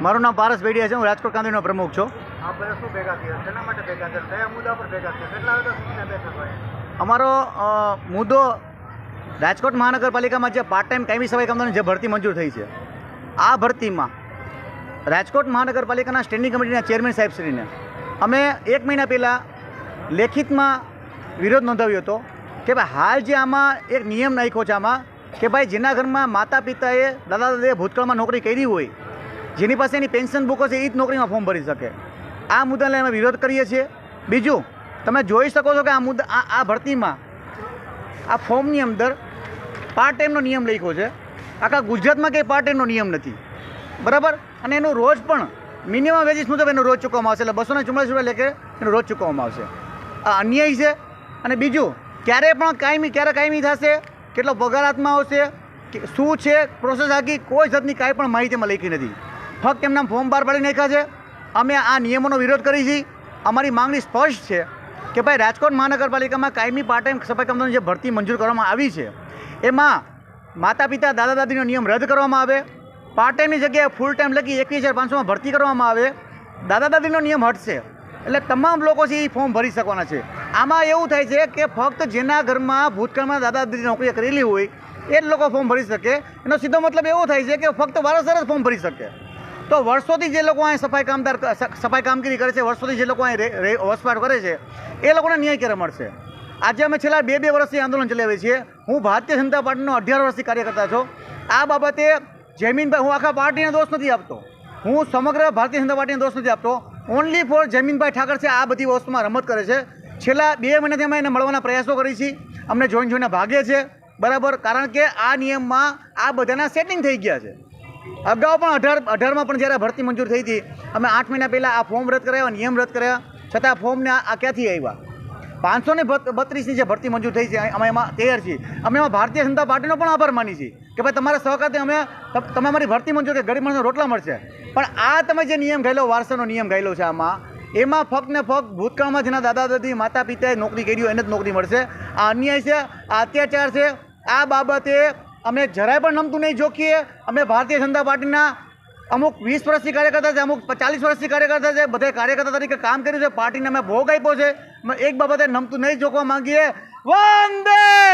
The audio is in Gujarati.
મારું નામ પારસ ભેડિયા છે હું રાજકોટ કાંદીનો પ્રમુખ છું. અમારો મુદ્દો રાજકોટ મહાનગરપાલિકામાં જે પાર્ટ ટાઈમ કાયમી સફાઈ કામદારની જે ભરતી મંજૂર થઈ છે આ ભરતીમાં રાજકોટ મહાનગરપાલિકાના સ્ટેન્ડિંગ કમિટીના ચેરમેન સાહેબશ્રીને અમે એક મહિના પહેલાં લેખિતમાં વિરોધ નોંધાવ્યો હતો કે ભાઈ હાલ જે આમાં એક નિયમ નાખ્યો છે આમાં કે ભાઈ જેના ઘરમાં માતા પિતાએ, દાદા દાદાએ ભૂતકાળમાં નોકરી કરી હોય, જેની પાસે એની પેન્શન બુકો છે એ જ નોકરીમાં ફોર્મ ભરી શકે. આ મુદ્દાને અમે વિરોધ કરીએ છીએ. બીજું, તમે જોઈ શકો છો કે આ મુદ્દા, આ આ ભરતીમાં, આ ફોર્મની અંદર પાર્ટ ટાઈમનો નિયમ લખ્યો છે. આખા ગુજરાતમાં કંઈ પાર્ટ ટાઈમનો નિયમ નથી. બરાબર? અને એનું રોજ પણ મિનિમમ વેજીસ મુજબ એનો રોજ ચૂકવવામાં આવશે. એટલે બસો ને ચુમ્માલીસ રૂપિયા લેખે એનો રોજ ચૂકવવામાં આવશે. આ અન્યાય છે. અને બીજું, ક્યારે પણ કાયમી, ક્યારે કાયમી થશે કેટલો પગાર હાથમાં આવશે? શું છે? પ્રોસેસ આખી કોઈ જાતની કાંઈ પણ માહિતીમાં લખી નથી. ફક્ત એમના ફોર્મ બહાર પાડી નાખ્યા છે. અમે આ નિયમોનો વિરોધ કરી છીએ. અમારી માંગણી સ્પષ્ટ છે કે ભાઈ રાજકોટ મહાનગરપાલિકામાં કાયમી પાર્ટ ટાઈમ સફાઈ કામદારોની જે ભરતી મંજૂર કરવામાં આવી છે, એમાં માતા પિતા દાદા દાદીનો નિયમ રદ કરવામાં આવે. પાર્ટ ટાઈમની જગ્યાએ ફૂલ ટાઈમ લગી એકવીસ હજાર પાંચસોમાં ભરતી કરવામાં આવે. દાદા દાદીનો નિયમ હટશે. એટલે તમામ લોકો છે એ ફોર્મ ભરી શકવાના છે. આમાં એવું થાય છે કે ફક્ત જેના ઘરમાં ભૂતકાળમાં દાદા દીદી નોકરી કરેલી હોય, એ જ લોકો ફોર્મ ભરી શકે. એનો સીધો મતલબ એવો થાય છે કે ફક્ત વારસદાર જ ફોર્મ ભરી શકે. તો વર્ષોથી જે લોકો અહીં સફાઈ કામદાર સફાઈ કામગીરી કરે છે, વર્ષોથી જે લોકો અહીં વસવાટ કરે છે, એ લોકોને ન્યાય ક્યારે મળશે? આજે અમે છેલ્લા બે બે વર્ષથી આંદોલન ચલાવીએ છીએ. હું ભારતીય જનતા પાર્ટીનો અઢાર વર્ષથી કાર્યકર્તા છું. આ બાબતે જયમીનભાઈ, હું આખા પાર્ટીને દોષ નથી આપતો. હું સમગ્ર ભારતીય જનતા પાર્ટીને દોષ નથી આપતો. ઓનલી ફોર જયમીનભાઈ ઠાકર છે, આ બધી વસ્તુમાં રમત કરે છે. છેલ્લા બે મહિનાથી અમે એને મળવાના પ્રયાસો કરી છીએ. અમને જોઈન જોઈને ભાગે છે. બરાબર? કારણ કે આ નિયમમાં આ બધાના સેટિંગ થઈ ગયા છે. અગાઉ પણ અઢાર, અઢારમાં પણ જ્યારે ભરતી મંજૂર થઈ હતી, અમે આઠ મહિના પહેલાં આ ફોર્મ રદ કરાવ્યા નિયમ રદ કર્યા. છતાં ફોર્મને આ ક્યાંથી આવ્યા પાંચસો ને બત્રીસની જે ભરતી મંજૂર થઈ છે અમે એમાં તૈયાર છીએ. અમે એમાં ભારતીય જનતા પાર્ટીનો પણ આભાર માની છીએ કે ભાઈ તમારા સહકારથી અમે તમે અમારી ભરતી મંજૂર કે ગરીબ માણસને રોટલા મળશે. પણ આ તમે જે નિયમ ગાયેલો, વારસાનો નિયમ ગાયેલો છે આમાં એમાં ફક્ત ને ફક્ત ભૂતકાળમાં જેના દાદા દાદી, માતા પિતાએ નોકરી કરી હોય એને જ નોકરી મળશે. આ અન્યાય છે અત્યાચાર છે, આ બાબતે અમે જરાય પણ નમતું નહીં જોખીએ. અમે ભારતીય જનતા પાર્ટીના અમુક વીસ વર્ષથી કાર્યકર્તા છે, અમુક ચાલીસ વર્ષથી કાર્યકર્તા છે, બધા કાર્યકર્તા તરીકે કામ કર્યું છે. પાર્ટીને અમે ભોગ આપ્યો છે. એક બાબતે નમતું નહીં જોખવા માંગીએ. વંદે